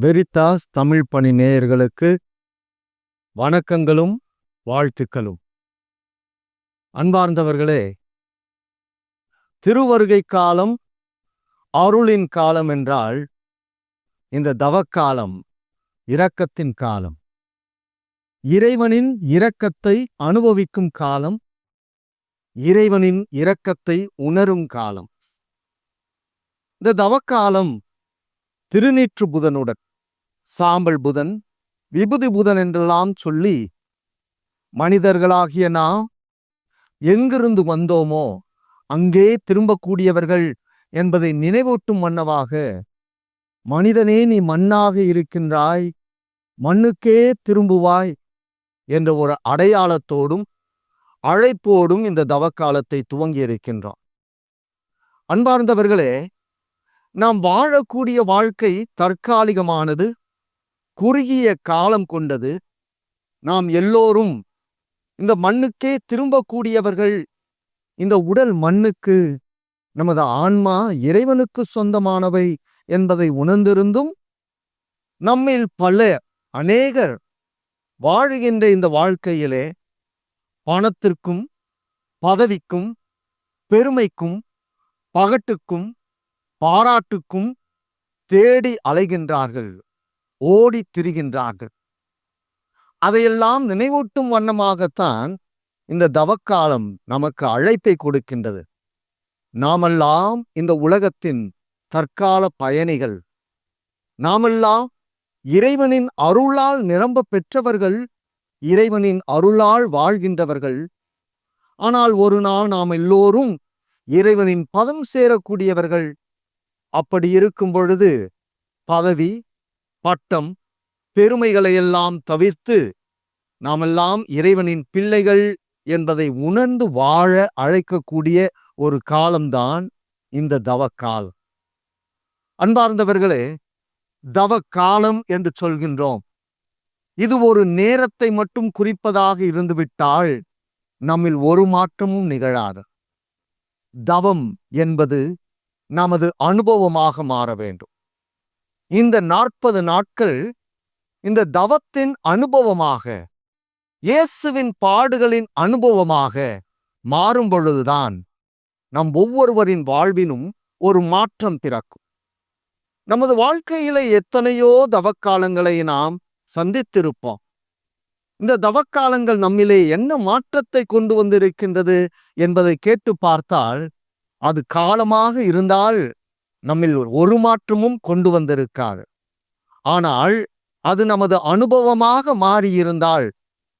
வெரித்தாஸ் தமிழ் பணி நேயர்களுக்கு வணக்கங்களும் வாழ்த்துக்களும். அன்பார்ந்தவர்களே திருவருகை காலம் அருளின் காலம் என்றால் இந்த தவக்காலம் இரக்கத்தின் காலம். இறைவனின் இரக்கத்தை அனுபவிக்கும் காலம் இறைவனின் இரக்கத்தை உணரும் காலம். இந்த தவக்காலம் திருநீற்று புதனுடன் சாம்பல் புதன் விபுதி புதன் என்றெல்லாம் சொல்லி மனிதர்களாகிய நாம் எங்கிருந்து வந்தோமோ அங்கே திரும்பக்கூடியவர்கள் என்பதை நினைவூட்டும் மன்னவாக. மனிதனே நீ மண்ணாக இருக்கின்றாய். மண்ணுக்கே திரும்புவாய் என்ற ஒரு அடையாளத்தோடும் அழைப்போடும் இந்த தவக்காலத்தை துவங்கி இருக்கின்றான் அன்பார்ந்தவர்களே நாம் வாழக்கூடிய வாழ்க்கை தற்காலிகமானது குறுகிய காலம் கொண்டது. நாம் எல்லோரும் இந்த மண்ணுக்கே திரும்பக்கூடியவர்கள் இந்த உடல் மண்ணுக்கு நமது ஆன்மா இறைவனுக்கு சொந்தமானவை என்பதை உணர்ந்திருந்தும் நம்மில் பல அநேகர் வாழுகின்ற இந்த வாழ்க்கையிலே பணத்திற்கும் பதவிக்கும் பெருமைக்கும் பகட்டுக்கும் பாராட்டுக்கும் தேடி அலைகின்றார்கள் ஓடித் திரிகின்றார்கள். அதையெல்லாம் நினைவூட்டும் வண்ணமாகத்தான் இந்த தவக்காலம் நமக்கு அழைப்பை கொடுக்கின்றது. நாமெல்லாம் இந்த உலகத்தின் தற்கால பயணிகள். நாமெல்லாம் இறைவனின் அருளால் நிரம்ப பெற்றவர்கள் இறைவனின் அருளால் வாழ்கின்றவர்கள். ஆனால் ஒரு நாள் நாம் எல்லோரும் இறைவனின் பதம் சேரக்கூடியவர்கள். அப்படி இருக்கும் பொழுது பதவி பட்டம் பெருமைகளையெல்லாம் தவிர்த்து நாமெல்லாம் இறைவனின் பிள்ளைகள் என்பதை உணர்ந்து வாழ அழைக்கக்கூடிய ஒரு காலம்தான் இந்த தவக்காலம் அன்பார்ந்தவர்களே தவக்காலம் என்று சொல்கின்றோம். இது ஒரு நேரத்தை மட்டும் குறிப்பதாக இருந்துவிட்டால் நம்மில் ஒரு மாற்றமும் நிகழாது. தவம் என்பது நமது அனுபவமாக மாற வேண்டும். இந்த நாற்பது நாட்கள் இந்த தவத்தின் அனுபவமாக இயேசுவின் பாடுகளின் அனுபவமாக மாறும் பொழுதுதான் நம் ஒவ்வொருவரின் வாழ்வினும் ஒரு மாற்றம் பிறக்கும். நமது வாழ்க்கையில எத்தனையோ தவக்காலங்களை நாம் சந்தித்திருப்போம். இந்த தவக்காலங்கள் நம்மிலே என்ன மாற்றத்தை கொண்டு வந்திருக்கின்றது என்பதை கேட்டு பார்த்தால் அது காலமாக இருந்தால் நம்மில் ஒரு மாற்றமும் கொண்டு வந்திருக்காது. ஆனால் அது நமது அனுபவமாக மாறியிருந்தால்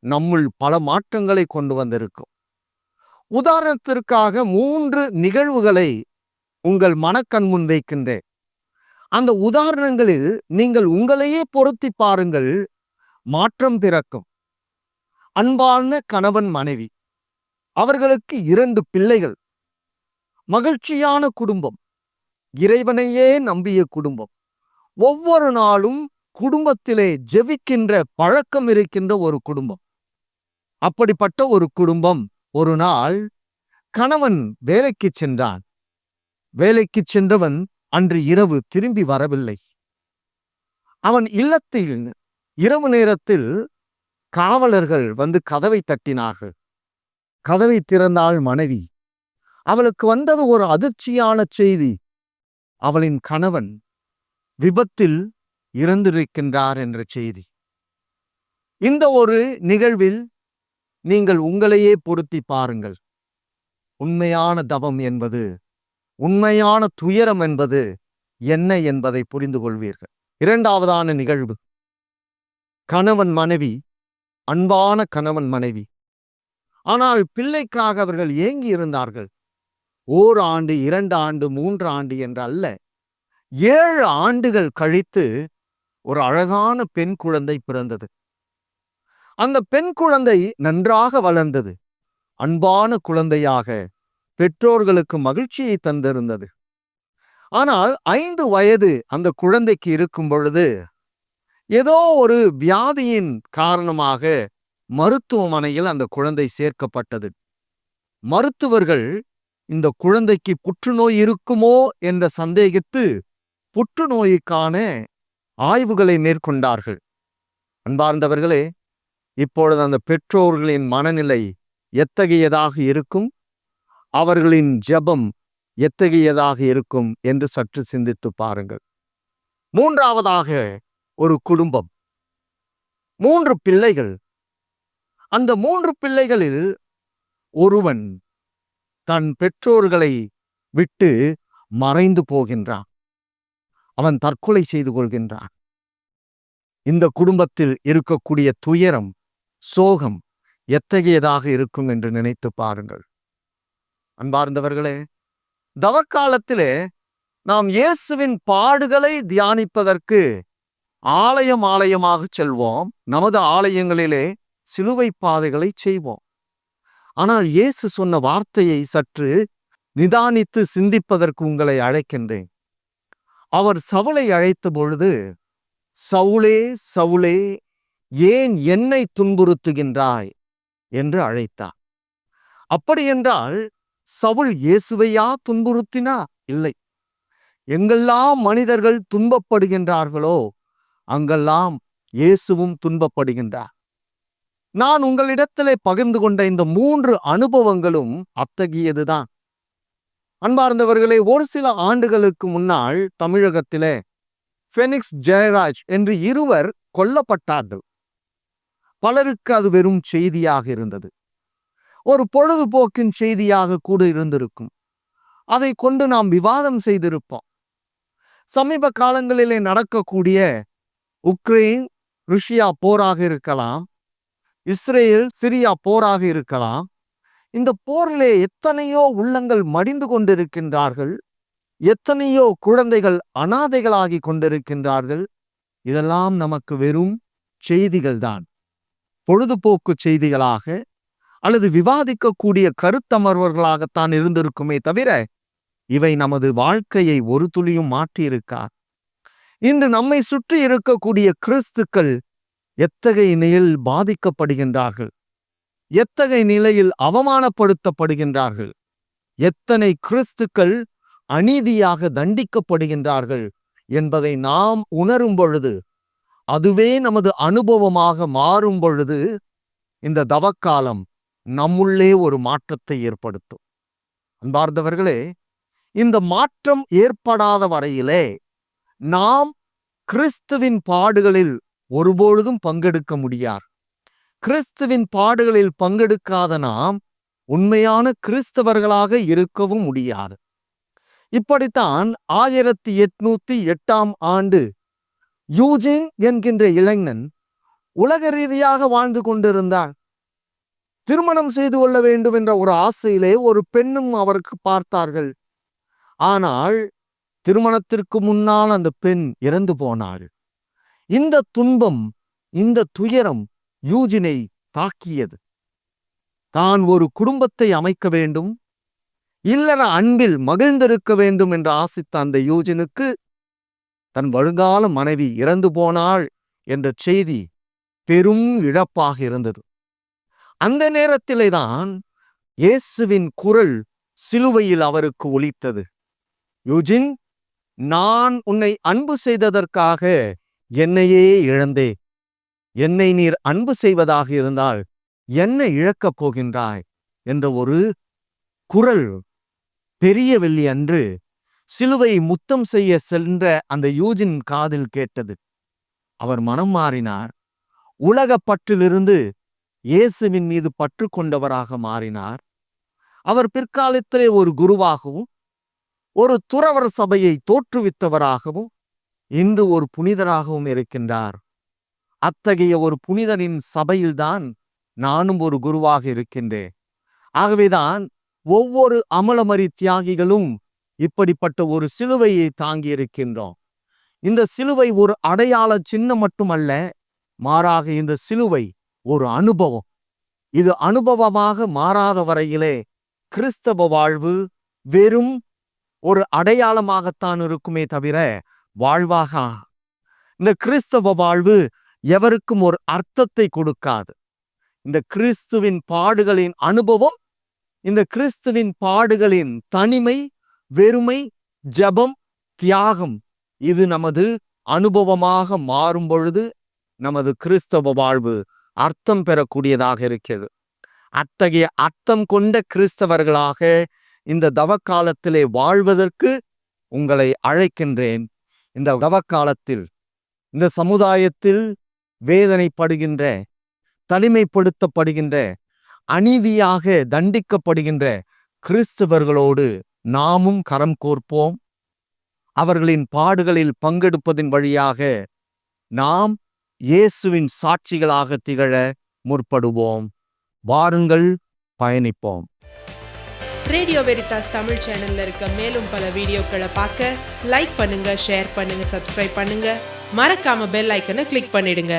நம்முள் பல மாற்றங்களை கொண்டு வந்திருக்கும். உதாரணத்திற்காக மூன்று நிகழ்வுகளை உங்கள் மனக்கண் முன் வைக்கின்றேன். அந்த உதாரணங்களில் நீங்கள் உங்களையே பொருத்தி பாருங்கள். மாற்றம் பிறக்கும். அன்பான கணவன் மனைவி அவர்களுக்கு இரண்டு பிள்ளைகள். மகிழ்ச்சியான குடும்பம் இறைவனையே நம்பிய குடும்பம். ஒவ்வொரு நாளும் குடும்பத்திலே ஜெபிக்கின்ற பழக்கம் இருக்கின்ற ஒரு குடும்பம். அப்படிப்பட்ட ஒரு குடும்பம் ஒரு நாள் கணவன் வேலைக்கு சென்றான். வேலைக்கு சென்றவன் அன்று இரவு திரும்பி வரவில்லை. அவன் இல்லத்தில் இரவு நேரத்தில் காவலர்கள் வந்து கதவை தட்டினார்கள். கதவை திறந்தாள் மனைவி. அவளுக்கு வந்தது ஒரு அதிர்ச்சியான செய்தி. அவளின் கணவன் விபத்தில் இறந்திருக்கின்றார் என்ற செய்தி. இந்த ஒரு நிகழ்வில் நீங்கள் உங்களையே பொருத்தி பாருங்கள். உண்மையான தவம் என்பது உண்மையான துயரம் என்பது என்ன என்பதை புரிந்து கொள்வீர்கள். இரண்டாவதான நிகழ்வு. கணவன் மனைவி அன்பான கணவன் மனைவி. ஆனால் பிள்ளைக்காக அவர்கள் ஏங்கி இருந்தார்கள். ஓர் ஆண்டு இரண்டு ஆண்டு மூன்று ஆண்டு என்று அல்ல. ஏழு ஆண்டுகள் கழித்து ஒரு அழகான பெண் குழந்தை பிறந்தது. அந்த பெண் குழந்தை நன்றாக வளர்ந்தது. அன்பான குழந்தையாக பெற்றோர்களுக்கு மகிழ்ச்சியை தந்திருந்தது. ஆனால் ஐந்து வயது அந்த குழந்தைக்கு இருக்கும் பொழுது ஏதோ ஒரு வியாதியின் காரணமாக மருத்துவமனையில் அந்த குழந்தை சேர்க்கப்பட்டது. மருத்துவர்கள் இந்த குழந்தைக்கு புற்றுநோய் இருக்குமோ? என்ற சந்தேகித்து புற்றுநோய்க்கான ஆய்வுகளை மேற்கொண்டார்கள். அன்பார்ந்தவர்களே இப்பொழுது அந்த பெற்றோர்களின் மனநிலை எத்தகையதாக இருக்கும்? அவர்களின் ஜெபம் எத்தகையதாக இருக்கும் என்று சற்று சிந்தித்து பாருங்கள். மூன்றாவதாக ஒரு குடும்பம். மூன்று பிள்ளைகள். அந்த மூன்று பிள்ளைகளில் ஒருவன் தன் பெற்றோர்களை விட்டு மறைந்து போகின்றான். அவன் தற்கொலை செய்து கொள்கின்றான். இந்த குடும்பத்தில் இருக்கக்கூடிய துயரம் சோகம் எத்தகையதாக இருக்கும் என்று நினைத்து பாருங்கள். அன்பார்ந்தவர்களே தவக்காலத்திலே நாம் இயேசுவின் பாடுகளை தியானிப்பதற்கு ஆலயம் ஆலயமாக செல்வோம். நமது ஆலயங்களிலே சிலுவை பாதைகளை செய்வோம். ஆனால் இயேசு சொன்ன வார்த்தையை சற்று நிதானித்து சிந்திப்பதற்கு உங்களை அழைக்கின்றேன். அவர் சவுளை அழைத்த பொழுது சவுளே சவுளே ஏன் என்னை துன்புறுத்துகின்றாய்? என்று அழைத்தார். அப்படியென்றால் சவுல் இயேசுவையா துன்புறுத்தினா? இல்லை. எங்கெல்லாம் மனிதர்கள் துன்பப்படுகின்றார்களோ அங்கெல்லாம் இயேசுவும் துன்பப்படுகின்றார். நான் உங்களிடத்திலே பகிர்ந்து கொண்ட இந்த மூன்று அனுபவங்களும் அத்தகையதுதான். அன்பார்ந்தவர்களே ஒரு சில ஆண்டுகளுக்கு முன்னால் தமிழகத்திலே ஃபெனிக்ஸ் ஜெயராஜ் என்று இருவர் கொல்லப்பட்டார்கள். பலருக்கு அது வெறும் செய்தியாக இருந்தது. ஒரு பொழுதுபோக்கின் செய்தியாக கூட இருந்திருக்கும். அதை கொண்டு நாம் விவாதம் செய்திருப்போம். சமீப காலங்களிலே நடக்கக்கூடிய உக்ரைன் ருஷ்யா போராக இருக்கலாம் இஸ்ரேல் சிரியா போராக இருக்கலாம் இந்த போரிலே எத்தனையோ உள்ளங்கள் மடிந்து கொண்டிருக்கின்றார்கள் எத்தனையோ குழந்தைகள் அனாதைகளாகி கொண்டிருக்கின்றார்கள் இதெல்லாம் நமக்கு வெறும் செய்திகள்தான். பொழுதுபோக்கு செய்திகளாக அல்லது விவாதிக்கக்கூடிய கருத்தமர்வர்களாகத்தான் இருந்திருக்குமே தவிர இவை நமது வாழ்க்கையை ஒரு துளியும் மாற்றியிருக்கார் இன்று நம்மை சுற்றி இருக்கக்கூடிய கிறிஸ்துக்கள் எத்தகைய நிலையில் பாதிக்கப்படுகின்றார்கள்? எத்தகைய நிலையில் அவமானப்படுத்தப்படுகின்றார்கள்? எத்தனை கிறிஸ்துக்கள் அநீதியாக தண்டிக்கப்படுகின்றார்கள் என்பதை நாம் உணரும் பொழுது அதுவே நமது அனுபவமாக மாறும் பொழுது இந்த தவக்காலம் நம்முள்ளே ஒரு மாற்றத்தை ஏற்படுத்தும். அன்பார்ந்தவர்களே இந்த மாற்றம் ஏற்படாத வரையிலே நாம் கிறிஸ்துவின் பாடுகளில் ஒருபொழுதும் பங்கெடுக்க முடியாது. கிறிஸ்துவின் பாடுகளில் பங்கெடுக்காத நாம் உண்மையான கிறிஸ்தவர்களாக இருக்கவும் முடியாது. இப்படித்தான் ஆயிரத்தி எட்நூத்தி எட்டாம் ஆண்டு யூஜின் என்கின்ற இளைஞன் உலக ரீதியாக வாழ்ந்து கொண்டிருந்தான் திருமணம் செய்து கொள்ள வேண்டும் என்ற ஒரு ஆசையிலே ஒரு பெண்ணும் அவருக்கு பார்த்தார்கள். ஆனால் திருமணத்திற்கு முன்னால் அந்த பெண் இறந்து போனாள். இந்த துன்பம் இந்த துயரம் யூஜினை தாக்கியது. தான் ஒரு குடும்பத்தை அமைக்க வேண்டும் இல்லற அன்பில் மகிழ்ந்திருக்க வேண்டும் என்று ஆசித்த அந்த யூஜினுக்கு தன் வருங்கால மனைவி இறந்து போனாள் என்ற செய்தி பெரும் இழப்பாக இருந்தது. அந்த நேரத்திலே தான் இயேசுவின் குரல் சிலுவையில் அவருக்கு ஒலித்தது. யூஜின் நான் உன்னை அன்பு செய்ததற்காக என்னையே இழந்தே. என்னை நீர் அன்பு செய்வதாக இருந்தால் என்ன இழக்கப் போகின்றாய் என்ற ஒரு குரல் பெரிய வெள்ளி அன்று சிலுவை முத்தம் செய்ய சென்ற அந்த யூஜின் காதில் கேட்டது. அவர் மனம் மாறினார். உலகப் பற்றிலிருந்து இயேசுவின் மீது பற்று கொண்டவராக மாறினார். அவர் பிற்காலத்திலே ஒரு குருவாகவும் ஒரு துறவர் சபையை தோற்றுவித்தவராகவும் இன்று ஒரு புனிதராகவும் இருக்கின்றார். அத்தகைய ஒரு புனிதரின் சபையில்தான் நானும் ஒரு குருவாக இருக்கின்றேன். ஆகவேதான் ஒவ்வொரு அமலமரி தியாகிகளும் இப்படிப்பட்ட ஒரு சிலுவையை தாங்கி இருக்கின்றோம் இந்த சிலுவை ஒரு அடையாள சின்னம் மட்டுமல்ல மாறாக இந்த சிலுவை ஒரு அனுபவம். இது அனுபவமாக மாறாத வரையிலே கிறிஸ்தவ வாழ்வு வெறும் ஒரு அடையாளமாகத்தான் இருக்குமே தவிர வாழ்வாக இந்த கிறிஸ்தவ வாழ்வு எவருக்கும் ஒரு அர்த்தத்தை கொடுக்காது. இந்த கிறிஸ்துவின் பாடுகளின் அனுபவம் இந்த கிறிஸ்துவின் பாடுகளின் தனிமை வெறுமை ஜபம் தியாகம். இது நமது அனுபவமாக மாறும் பொழுது நமது கிறிஸ்தவ வாழ்வு அர்த்தம் பெறக்கூடியதாக இருக்கிறது. அத்தகைய அர்த்தம் கொண்ட கிறிஸ்தவர்களாக இந்த தவக்காலத்திலே வாழ்வதற்கு உங்களை அழைக்கின்றேன். இந்த தவக்காலத்தில் இந்த சமுதாயத்தில் வேதனைப்படுகின்ற தனிமைப்படுத்தப்படுகின்ற அநீதியாக தண்டிக்கப்படுகின்ற கிறிஸ்தவர்களோடு நாமும் கரம் கோர்ப்போம். அவர்களின் பாடுகளில் பங்கெடுப்பதின் வழியாக நாம் இயேசுவின் சாட்சிகளாக திகழ முற்படுவோம். வாருங்கள் பயணிப்போம். ரேடியோ வெரிதாஸ் தமிழ் சேனல்ல இருக்க மேலும் பல வீடியோக்களை பார்க்க லைக் பண்ணுங்க ஷேர் பண்ணுங்க சப்ஸ்கிரைப் பண்ணுங்க. மறக்காம பெல் ஐக்கனை கிளிக் பண்ணிடுங்க.